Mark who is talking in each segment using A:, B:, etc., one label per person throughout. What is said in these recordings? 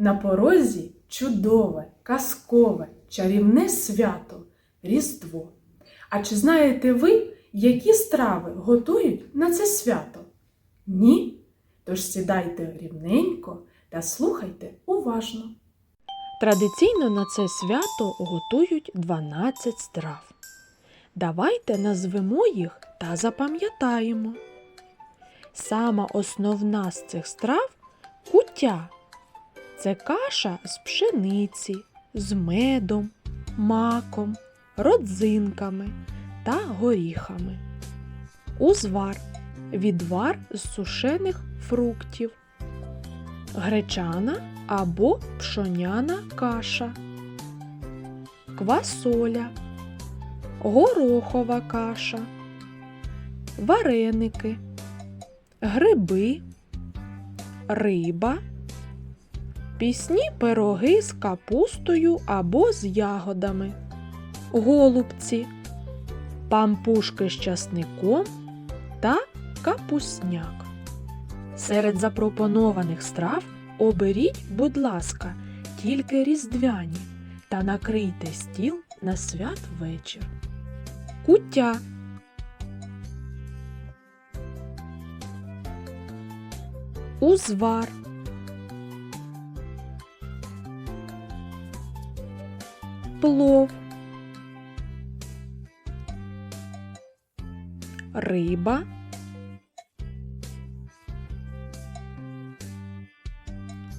A: На порозі чудове, казкове, чарівне свято Різдво. А чи знаєте ви, які страви готують на це свято? Ні? Тож сідайте рівненько та слухайте уважно.
B: Традиційно на це свято готують 12 страв. Давайте назвемо їх та запам'ятаємо. Сама основна з цих страв куття. Це каша з пшениці, з медом, маком, родзинками та горіхами. Узвар відвар з сушених фруктів. Гречана або пшоняна каша, квасоля, горохова каша, вареники, гриби, риба, пісні пироги з капустою або з ягодами, голубці, пампушки з часником та капусняк. Серед запропонованих страв оберіть, будь ласка, тільки різдвяні та накрийте стіл на святвечір. Куття. Узвар. Плов. Риба.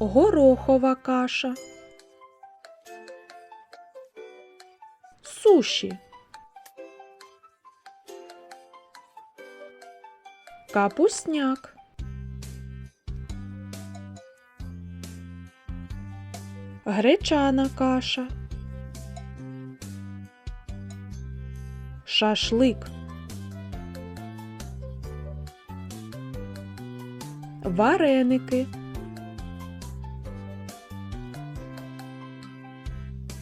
B: горохова каша, суші, капусняк, гречана каша, шашлик. Вареники.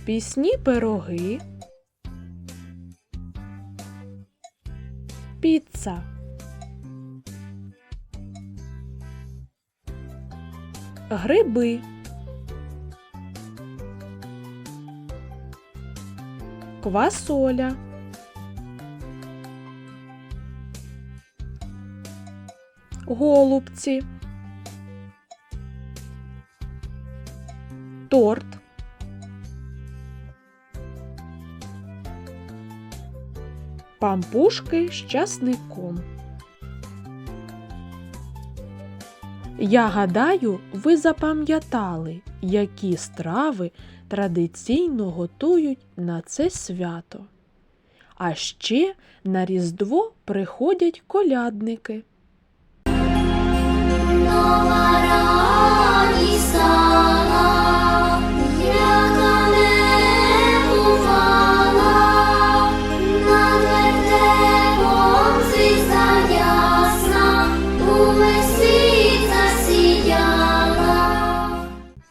B: пісні пироги, піца. Гриби. Квасоля. Голубці. Торт. пампушки з часником. Я гадаю, ви запам'ятали, які страви традиційно готують на це свято. А ще на Різдво приходять колядники.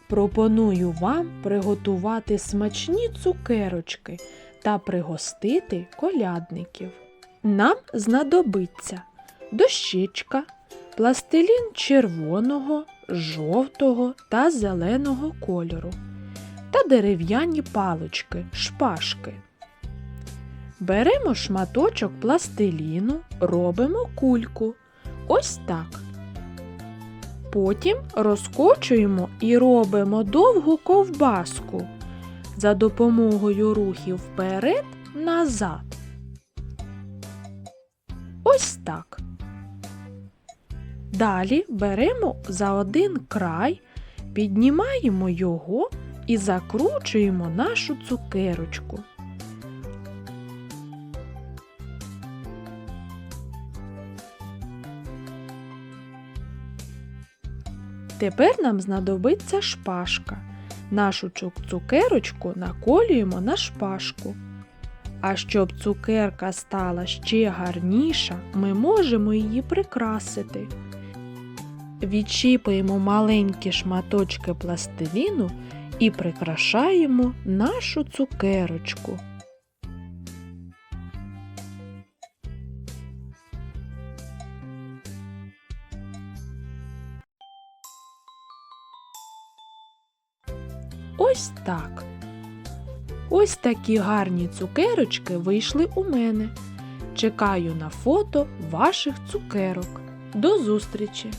B: Пропоную вам приготувати смачні цукерочки та пригостити колядників. Нам знадобиться дощечка, пластилін червоного, жовтого та зеленого кольору та дерев'яні палички, шпажки. Беремо шматочок пластиліну, робимо кульку. Ось так. Потім розкочуємо і робимо довгу ковбаску за допомогою рухів вперед назад. Ось так. Далі беремо за один край, піднімаємо його і закручуємо нашу цукерочку. Тепер нам знадобиться шпажка. Нашу цукерочку наколюємо на шпажку. А щоб цукерка стала ще гарніша, ми можемо її прикрасити. Відчіпуємо маленькі шматочки пластиліну і прикрашаємо нашу цукерочку. ось так. Ось такі гарні цукерочки вийшли у мене. Чекаю на фото ваших цукерок. До зустрічі!